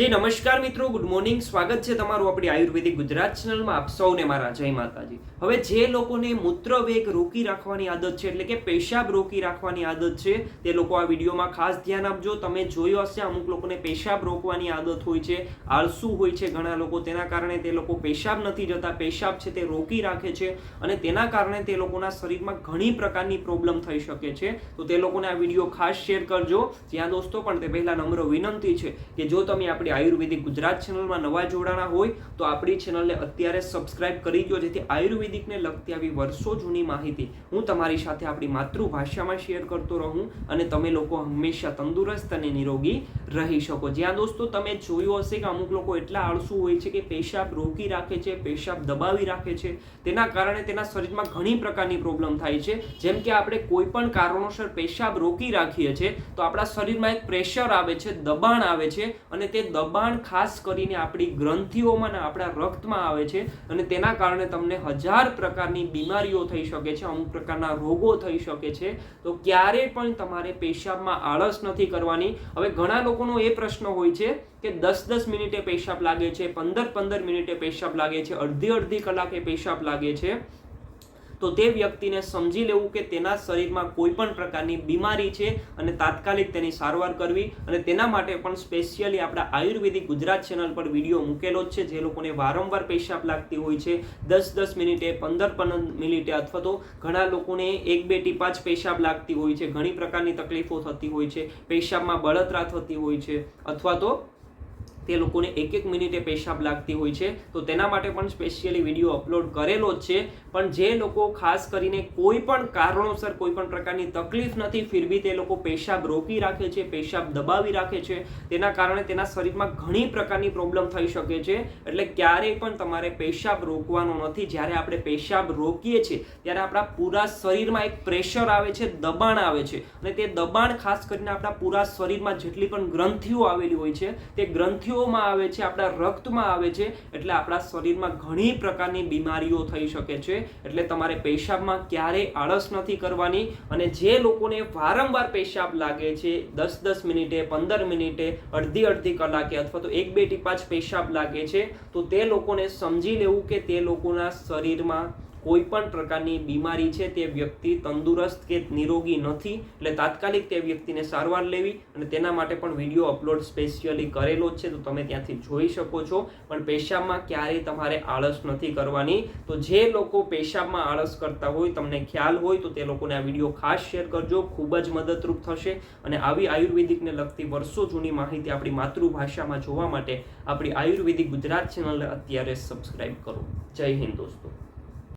જી નમસ્કાર મિત્રો good morning સ્વાગત છે તમારું આપણી આયુર્વેદિક ગુજરાત ચેનલમાં આપ સૌને મારા જય માતાજી. હવે જે લોકોને મૂત્રવેગ રોકી રાખવાની આદત છે, એટલે કે પેશાબ રોકી રાખવાની આદત છે, તે લોકો આ વિડીયોમાં ખાસ ધ્યાન આપજો. તમે જોયું હશે અમુક લોકોને પેશાબ રોકવાની આદત હોય છે, આળસુ હોય છે ઘણા લોકો. તેના કારણે તે લોકો પેશાબ નથી જતા. પેશાબ છે તે રોકી રાખે છે અને તેના કારણે તે લોકોના શરીરમાં ઘણી પ્રકારની પ્રોબ્લેમ થઈ શકે છે. તો તે લોકોને આ વીડિયો ખાસ શેર કરજો. જ્યાં દોસ્તો, પણ તે પહેલાં નમ્ર વિનંતી છે કે જો તમે આપણી આયુર્વેદિક ગુજરાત ચેનલમાં નવા જોડાણા હોય તો આપણી ચેનલને અત્યારે સબસ્ક્રાઇબ કરી દો જેથી આયુર્વેદિકને લગતી આવી વર્ષો જૂની માહિતી હું તમારી સાથે આપણી માતૃભાષામાં શેર કરતો રહું અને તમે લોકો હંમેશા તંદુરસ્ત અને નિરોગી રહી શકો. જ્યાં દોસ્તો તમે જોયું હશે કે અમુક લોકો એટલા આળસુ હોય છે કે પેશાબ રોકી રાખે છે, પેશાબ દબાવી રાખે છે. તેના કારણે તેના શરીરમાં ઘણી પ્રકારની પ્રોબ્લેમ થાય છે. જેમ કે આપણે કોઈ પણ કારણોસર પેશાબ રોકી રાખીએ છીએ, તો આપણા શરીરમાં એક પ્રેશર આવે છે, દબાણ આવે છે અને તે દબાણ ખાસ કરીને આપણી ગ્રંથિઓમાં અને આપણા રક્તમાં આવે છે અને તેના કારણે તમને હજાર પ્રકારની બીમારીઓ થઈ શકે છે, અમુક પ્રકારના રોગો થઈ શકે છે. તો ક્યારે પણ તમારે પેશાબમાં આળસ નથી કરવાની. હવે ઘણા લોકોનો એ પ્રશ્ન હોય છે કે દસ દસ મિનિટે પેશાબ લાગે છે, પંદર પંદર મિનિટે પેશાબ લાગે છે, અડધી અડધી કલાકે પેશાબ લાગે છે. તો તે વ્યક્તિને સમજી લેવું કે તેના શરીરમાં કોઈ પણ પ્રકારની બીમારી છે અને તાત્કાલિક તેની સારવાર કરવી અને તેના માટે પણ સ્પેશિયલી આપણા આયુર્વેદિક ગુજરાત ચેનલ પર વીડિયો મૂકેલો જ છે. જે લોકોને વારંવાર પેશાબ લાગતી હોય છે. દસ દસ મિનિટે, પંદર પંદર મિનિટે અથવા તો ઘણા લોકોને એક બે ટીપા જ પેશાબ લાગતી હોય છે. ઘણી પ્રકારની તકલીફો થતી હોય છે. પેશાબમાં બળતરા થતી હોય છે. અથવા તો તે લોકોને એક એક મિનિટે પેશાબ લાગતી હોય છે. તો તેના માટે પણ સ્પેશિયલી વીડિયો અપલોડ કરેલો જ છે. પણ જે લોકો ખાસ કરીને કોઈ પણ કારણોસર, કોઈ પણ પ્રકારની તકલીફ નથી, ફિર બી તે લોકો પેશાબ રોકી રાખે છે, પેશાબ દબાવી રાખે છે. તેના કારણે તેના શરીરમાં ઘણી પ્રકારની પ્રોબ્લેમ થઈ શકે છે. એટલે ક્યારેય પણ તમારે પેશાબ રોકવાનો નથી. જ્યારે આપણે પેશાબ રોકીએ છીએ, ત્યારે આપણા પૂરા શરીરમાં એક પ્રેશર આવે છે, દબાણ આવે છે. અને તે દબાણ ખાસ કરીને આપણા પૂરા શરીરમાં જેટલી પણ ગ્રંથિઓ આવેલી હોય છે, તે ગ્રંથિઓમાં આવે છે, આપણા રક્તમાં આવે છે, એટલે આપણા શરીરમાં ઘણી પ્રકારની બીમારીઓ થઈ શકે છે. એટલે તમારે પેશાબમાં ક્યારેય આળસ નથી કરવાની અને જે લોકોને વારંવાર પેશાબ લાગે છે, દસ દસ મિનિટે, પંદર મિનિટે, અડધી અડધી કલાકે અથવા તો એક બે ટીપા જ પેશાબ લાગે છે, તો તે લોકોને સમજી લેવું કે તે લોકોના શરીરમાં કોઈ પણ પ્રકારની બીમારી છે તે વ્યક્તિ તંદુરસ્ત કે નિરોગી નથી, એટલે તાત્કાલિક તે વ્યક્તિને સારવાર લેવી અને તેના માટે પણ વીડિયો અપલોડ સ્પેશિયલી કરેલો છે, તો તમે ત્યાંથી જોઈ શકો છો. પણ પેશાબમાં ક્યારેય તમારે આળસ નથી કરવાની. તો જે લોકો પેશાબમાં આળસ કરતા હોય, તમને ખ્યાલ હોય, તો તે લોકોને આ વીડિયો ખાસ શેર કરજો. ખૂબ જ મદદરૂપ થશે. અને આવી આયુર્વેદિકને લગતી વર્ષો જૂની માહિતી આપણી માતૃભાષામાં જોવા માટે આપણી આયુર્વેદિક ગુજરાત ચેનલને અત્યારે સબસ્ક્રાઈબ કરો. જય હિન્દ દોસ્તો.